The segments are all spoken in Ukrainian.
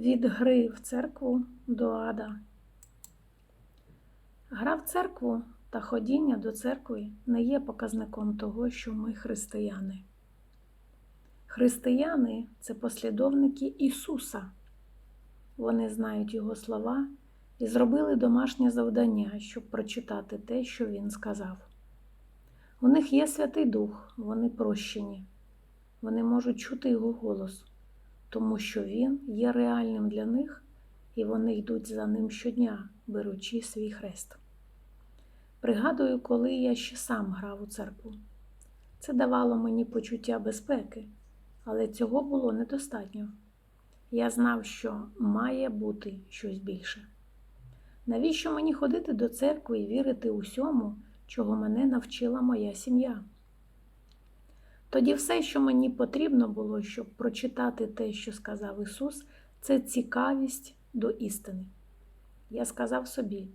Від гри в церкву до ада. Гра в церкву та ходіння до церкви не є показником того, що ми християни. Християни це послідовники Ісуса. Вони знають Його слова і зробили домашнє завдання, щоб прочитати те, що Він сказав. У них є Святий Дух, вони прощені, вони можуть чути Його голос, тому що Він є реальним для них, і вони йдуть за ним щодня, беручи свій хрест. Пригадую, коли я ще сам грав у церкву. Це давало мені почуття безпеки, але цього було недостатньо. Я знав, що має бути щось більше. Навіщо мені ходити до церкви і вірити усьому, чого мене навчила моя сім'я? Тоді все, що мені потрібно було, щоб прочитати те, що сказав Ісус, це цікавість до істини. Я сказав собі,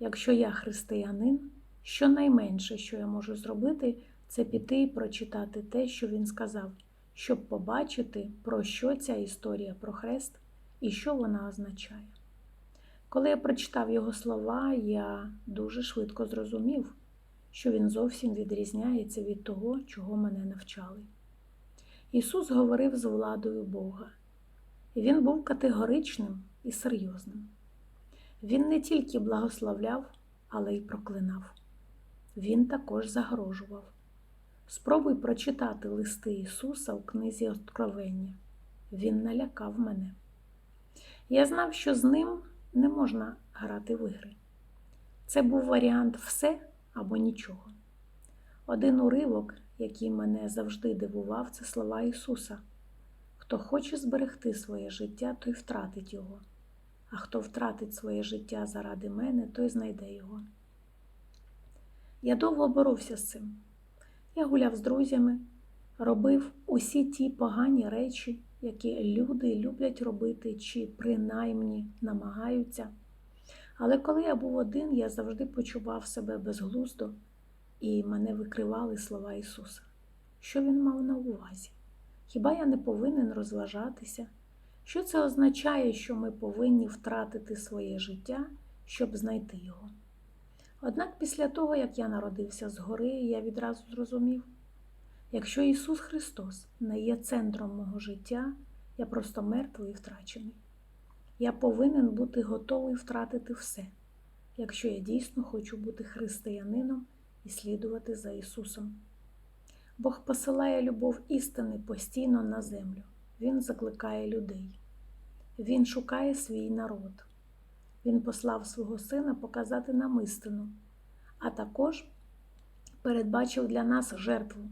якщо я християнин, щонайменше, що я можу зробити, це піти і прочитати те, що Він сказав, щоб побачити, про що ця історія про хрест і що вона означає. Коли я прочитав його слова, я дуже швидко зрозумів, що він зовсім відрізняється від того, чого мене навчали. Ісус говорив з владою Бога, і Він був категоричним і серйозним. Він не тільки благословляв, але й проклинав. Він також загрожував. Спробуй прочитати листи Ісуса у книзі Откровення. Він налякав мене. Я знав, що з ним не можна грати в ігри. Це був варіант все або нічого. Один уривок, який мене завжди дивував, це слова Ісуса. Хто хоче зберегти своє життя, той втратить його, а хто втратить своє життя заради мене, той знайде його. Я довго боровся з цим. Я гуляв з друзями, робив усі ті погані речі, які люди люблять робити чи принаймні намагаються. Але коли я був один, я завжди почував себе безглуздо, і мене викривали слова Ісуса. Що Він мав на увазі? Хіба я не повинен розважатися? Що це означає, що ми повинні втратити своє життя, щоб знайти його? Однак після того, як я народився згори, я відразу зрозумів, якщо Ісус Христос не є центром мого життя, я просто мертвий і втрачений. Я повинен бути готовий втратити все, якщо я дійсно хочу бути християнином і слідувати за Ісусом. Бог посилає любов істини постійно на землю. Він закликає людей. Він шукає свій народ. Він послав свого сина показати нам істину, а також передбачив для нас жертву,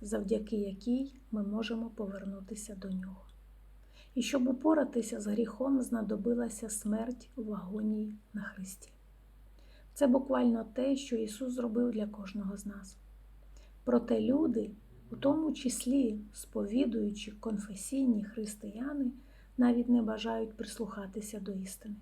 завдяки якій ми можемо повернутися до нього. І щоб упоратися з гріхом, знадобилася смерть в агонії на Христі. Це буквально те, що Ісус зробив для кожного з нас. Проте люди, у тому числі сповідуючи конфесійні християни, навіть не бажають прислухатися до істини.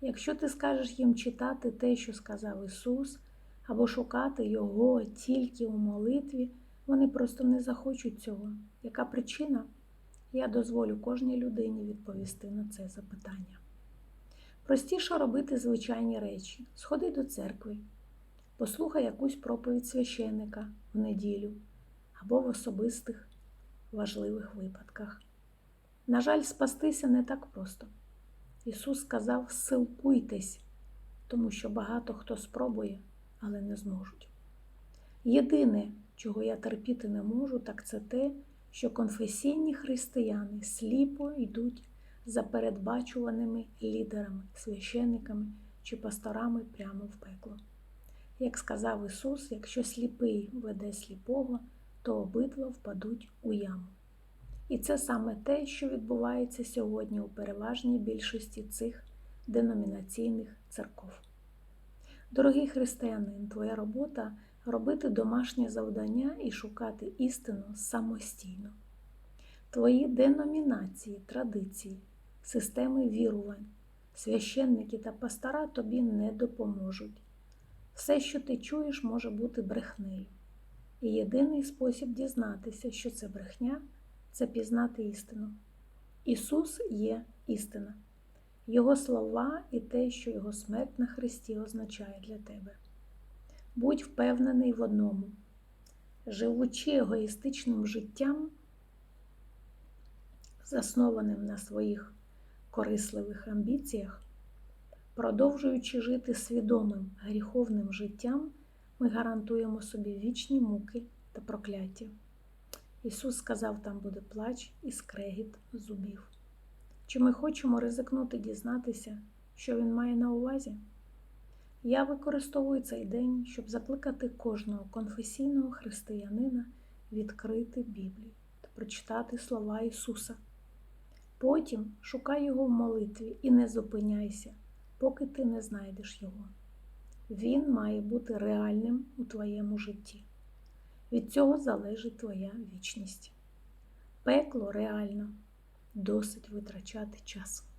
Якщо ти скажеш їм читати те, що сказав Ісус, або шукати Його тільки у молитві, вони просто не захочуть цього. Яка причина? Я дозволю кожній людині відповісти на це запитання. Простіше робити звичайні речі: сходи до церкви, послухай якусь проповідь священника в неділю або в особистих важливих випадках. На жаль, спастися не так просто. Ісус сказав: силкуйтесь, тому що багато хто спробує, але не зможуть. Єдине, чого я терпіти не можу, так це те, що конфесійні християни сліпо йдуть за передбачуваними лідерами, священниками чи пасторами прямо в пекло. Як сказав Ісус, якщо сліпий веде сліпого, то обидва впадуть у яму. І це саме те, що відбувається сьогодні у переважній більшості цих деномінаційних церков. Дорогий християнин, твоя робота робити домашнє завдання і шукати істину самостійно. Твої деномінації, традиції, системи вірувань, священники та пастора тобі не допоможуть. Все, що ти чуєш, може бути брехнею. І єдиний спосіб дізнатися, що це брехня це пізнати істину. Ісус є істина, Його слова і те, що Його смерть на Христі означає для тебе. Будь впевнений в одному, живучи егоїстичним життям, заснованим на своїх корисливих амбіціях, продовжуючи жити свідомим гріховним життям, ми гарантуємо собі вічні муки та прокляття. Ісус сказав, там буде плач і скрегіт зубів. Чи ми хочемо ризикнути дізнатися, що Він має на увазі? Я використовую цей день, щоб закликати кожного конфесійного християнина відкрити Біблію та прочитати слова Ісуса. Потім шукай Його в молитві і не зупиняйся, поки ти не знайдеш Його. Він має бути реальним у твоєму житті. Від цього залежить твоя вічність. Пекло реально, досить витрачати час.